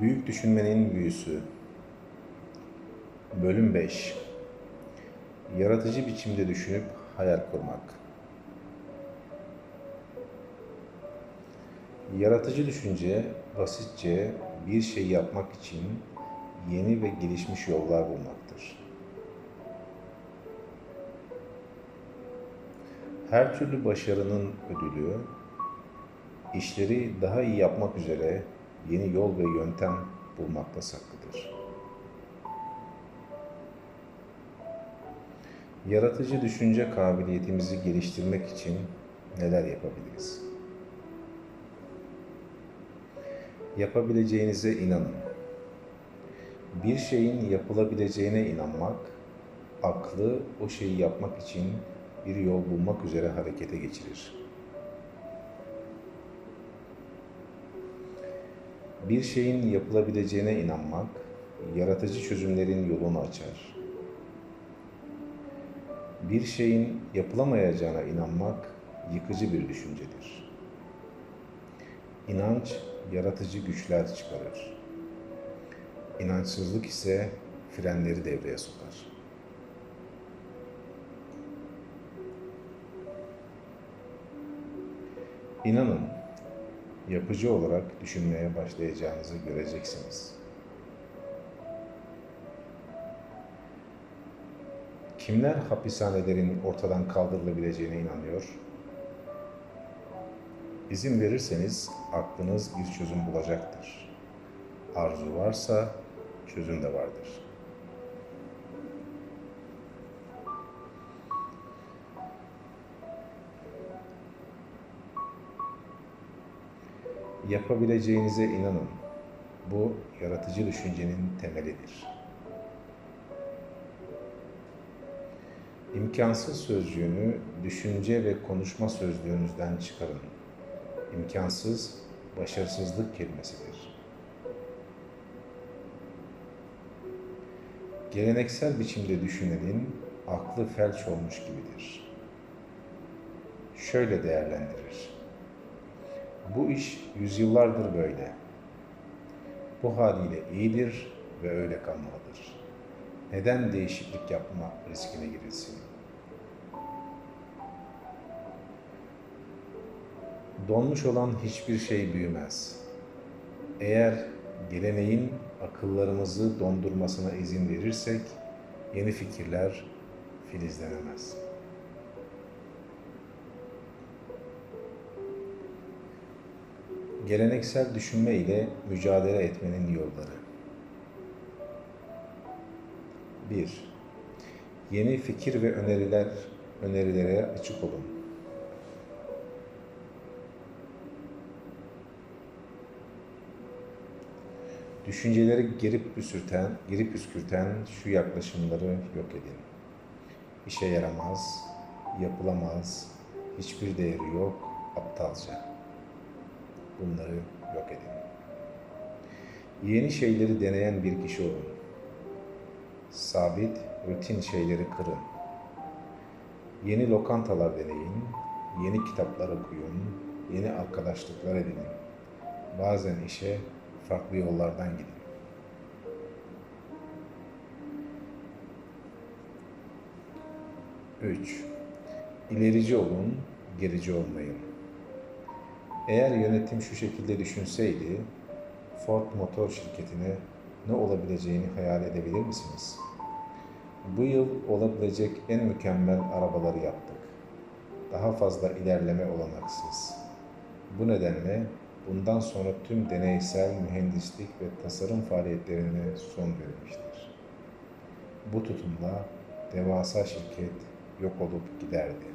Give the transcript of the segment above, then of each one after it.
Büyük Düşünmenin Büyüsü. Bölüm 5 Yaratıcı biçimde düşünüp hayal kurmak. Yaratıcı düşünce, basitçe bir şey yapmak için yeni ve gelişmiş yollar bulmaktır. Her türlü başarının ödülü, işleri daha iyi yapmak üzere yeni yol ve yöntem bulmakta saklıdır. Yaratıcı düşünce kabiliyetimizi geliştirmek için neler yapabiliriz? Yapabileceğinize inanın. Bir şeyin yapılabileceğine inanmak, aklı o şeyi yapmak için bir yol bulmak üzere harekete geçirir. Bir şeyin yapılabileceğine inanmak, yaratıcı çözümlerin yolunu açar. Bir şeyin yapılamayacağına inanmak yıkıcı bir düşüncedir. İnanç yaratıcı güçler çıkarır. İnançsızlık ise frenleri devreye sokar. İnanın, yapıcı olarak düşünmeye başlayacağınızı göreceksiniz. Kimler hapishanelerin ortadan kaldırılabileceğine inanıyor? İzin verirseniz aklınız bir çözüm bulacaktır. Arzu varsa çözüm de vardır. Yapabileceğinize inanın. Bu yaratıcı düşüncenin temelidir. İmkansız sözcüğünü düşünce ve konuşma sözlüğünüzden çıkarın. İmkansız, başarısızlık kelimesidir. Geleneksel biçimde düşünenin aklı felç olmuş gibidir. Şöyle değerlendirir. Bu iş yüzyıllardır böyle. Bu haliyle iyidir ve öyle kalmalıdır. Neden değişiklik yapma riskine girilsin? Donmuş olan hiçbir şey büyümez. Eğer geleneğin akıllarımızı dondurmasına izin verirsek yeni fikirler filizlenemez. Geleneksel düşünme ile mücadele etmenin yolları. 1. Yeni fikir ve öneriler önerilere açık olun. Düşünceleri girip püskürten, girip püskürten şu yaklaşımları yok edin. İşe yaramaz, yapılamaz, hiçbir değeri yok, aptalca. Bunları yok edin. Yeni şeyleri deneyen bir kişi olun. Sabit, rutin şeyleri kırın. Yeni lokantalar deneyin, yeni kitaplar okuyun, yeni arkadaşlıklar edinin. Bazen işe farklı yollardan gidin. Üç, ilerici olun, gerici olmayın. Eğer yönetim şu şekilde düşünseydi, Ford Motor şirketine ne olabileceğini hayal edebilir misiniz? Bu yıl olabilecek en mükemmel arabaları yaptık. Daha fazla ilerleme olanaksız. Bu nedenle bundan sonra tüm deneysel mühendislik ve tasarım faaliyetlerine son verilmiştir. Bu tutumla devasa şirket yok olup giderdi.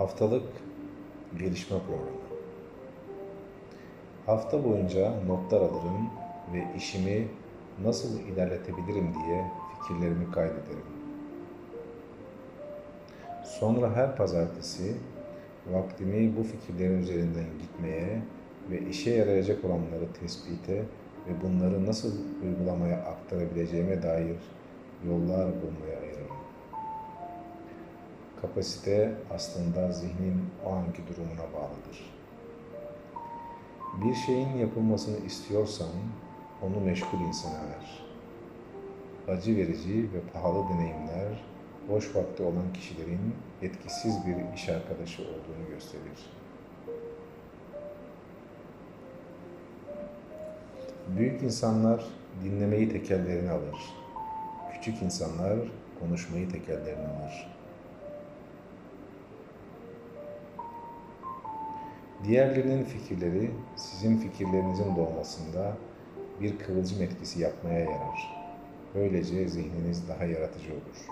Haftalık gelişme programı. Hafta boyunca notlar alırım ve işimi nasıl ilerletebilirim diye fikirlerimi kaydederim. Sonra her pazartesi vaktimi bu fikirlerin üzerinden gitmeye ve işe yarayacak olanları tespite ve bunları nasıl uygulamaya aktarabileceğime dair yollar bulmaya ayırırım. Kapasite aslında zihnin o anki durumuna bağlıdır. Bir şeyin yapılmasını istiyorsan onu meşgul insana ver. Acı verici ve pahalı deneyimler boş vakti olan kişilerin etkisiz bir iş arkadaşı olduğunu gösterir. Büyük insanlar dinlemeyi tekellerine alır. Küçük insanlar konuşmayı tekellerine alır. Diğerlerinin fikirleri sizin fikirlerinizin doğmasında bir kıvılcım etkisi yapmaya yarar. Böylece zihniniz daha yaratıcı olur.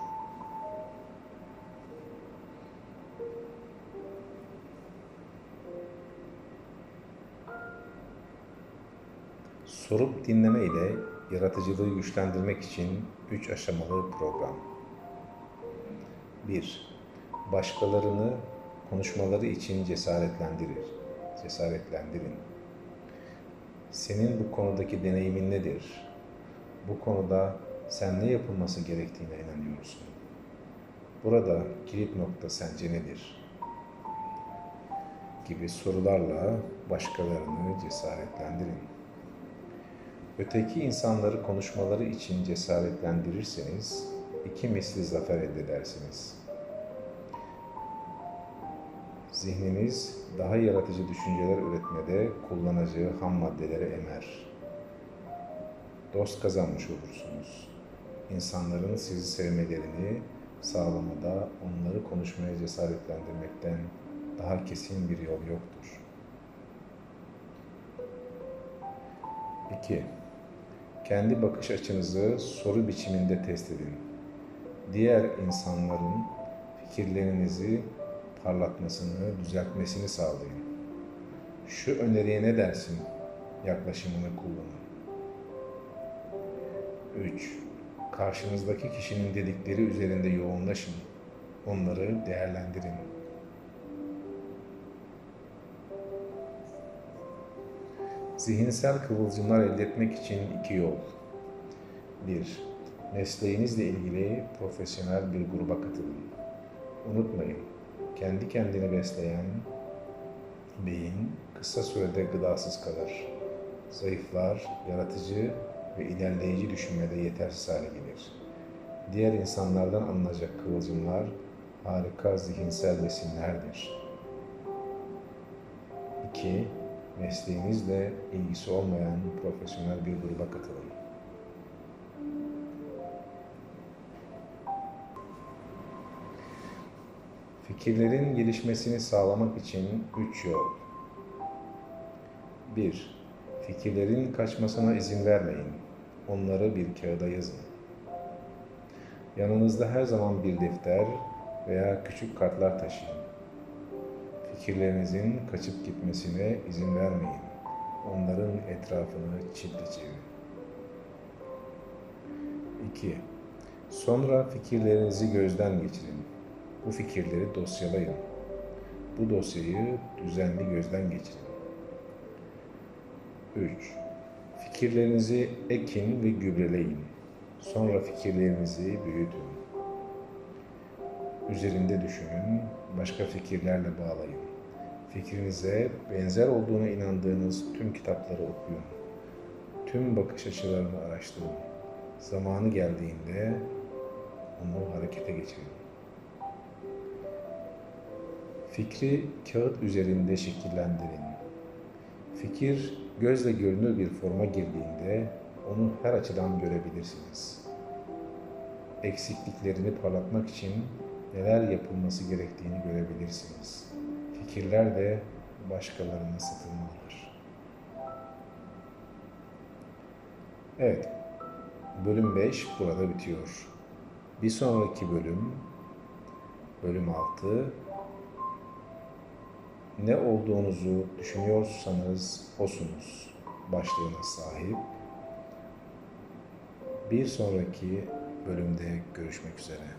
Sorup dinleme ile yaratıcılığı güçlendirmek için üç aşamalı program. 1. Başkalarını konuşmaları için cesaretlendirir. Cesaretlendirin. Senin bu konudaki deneyimin nedir? Bu konuda sen ne yapılması gerektiğine inanıyorsun? Burada kilit nokta sence nedir? Gibi sorularla başkalarını cesaretlendirin. Öteki insanları konuşmaları için cesaretlendirirseniz iki misli zafer elde edersiniz. Zihniniz daha yaratıcı düşünceler üretmede kullanacağı ham maddeleri emer. Dost kazanmış olursunuz. İnsanların sizi sevmelerini sağlamada onları konuşmaya cesaretlendirmekten daha kesin bir yol yoktur. 2. Kendi bakış açınızı soru biçiminde test edin. Diğer insanların fikirlerinizi parlatmasını, düzeltmesini sağlayın. Şu öneriye ne dersin? Yaklaşımını kullanın. 3. Karşınızdaki kişinin dedikleri üzerinde yoğunlaşın. Onları değerlendirin. Zihinsel kıvılcımlar elde etmek için iki yol. 1. Mesleğinizle ilgili profesyonel bir gruba katılın. Unutmayın, kendi kendini besleyen beyin kısa sürede gıdasız kalır. Zayıflar, yaratıcı ve ilerleyici düşünmede yetersiz hale gelir. Diğer insanlardan alınacak kıvılcımlar harika zihinsel besinlerdir. 2 mesleğinizle ilgisi olmayan profesyonel bir gruba katılın. Fikirlerin gelişmesini sağlamak için üç yol. 1. Fikirlerin kaçmasına izin vermeyin. Onları bir kağıda yazın. Yanınızda her zaman bir defter veya küçük kartlar taşıyın. Fikirlerinizin kaçıp gitmesine izin vermeyin. Onların etrafını çitle çevirin. 2. Sonra fikirlerinizi gözden geçirin. Bu fikirleri dosyalayın. Bu dosyayı düzenli gözden geçirin. 3. Fikirlerinizi ekin ve gübreleyin. Sonra fikirlerinizi büyütün. Üzerinde düşünün, başka fikirlerle bağlayın. Fikrinize benzer olduğuna inandığınız tüm kitapları okuyun. Tüm bakış açılarını araştırın. Zamanı geldiğinde onu harekete geçirin. Fikri kağıt üzerinde şekillendirin. Fikir gözle görünür bir forma girdiğinde onu her açıdan görebilirsiniz. Eksikliklerini parlatmak için neler yapılması gerektiğini görebilirsiniz. Fikirler de başkalarına satılmalıdır. Evet, bölüm 5 burada bitiyor. Bir sonraki bölüm, bölüm 6, ne olduğunuzu düşünüyorsanız osunuz başlığına sahip. Bir sonraki bölümde görüşmek üzere.